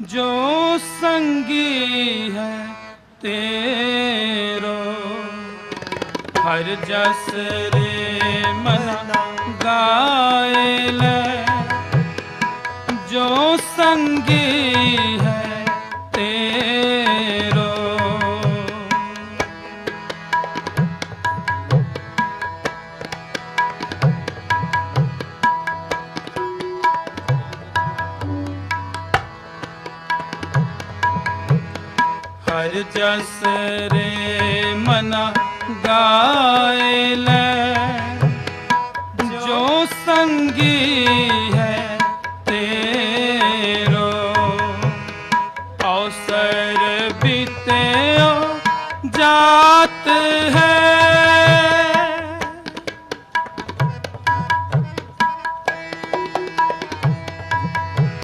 ਜੋ ਸੰਗੀ ਹੈ ਤੇਰੋ। ਹਰ ਜਸ ਰੇ ਮਨ ਗਾਏ ਲੈ। ਜੋ ਸੰਗੀ ਹਰ ਜਸ ਰੇ ਮਨਾ ਗਾਏ ਲੈ। ਜੋ ਸੰਗੀ ਹੈ ਤੇਰੋ ਅਵਸਰ ਬੀਤਿਓ ਜਾਤ ਹੈ।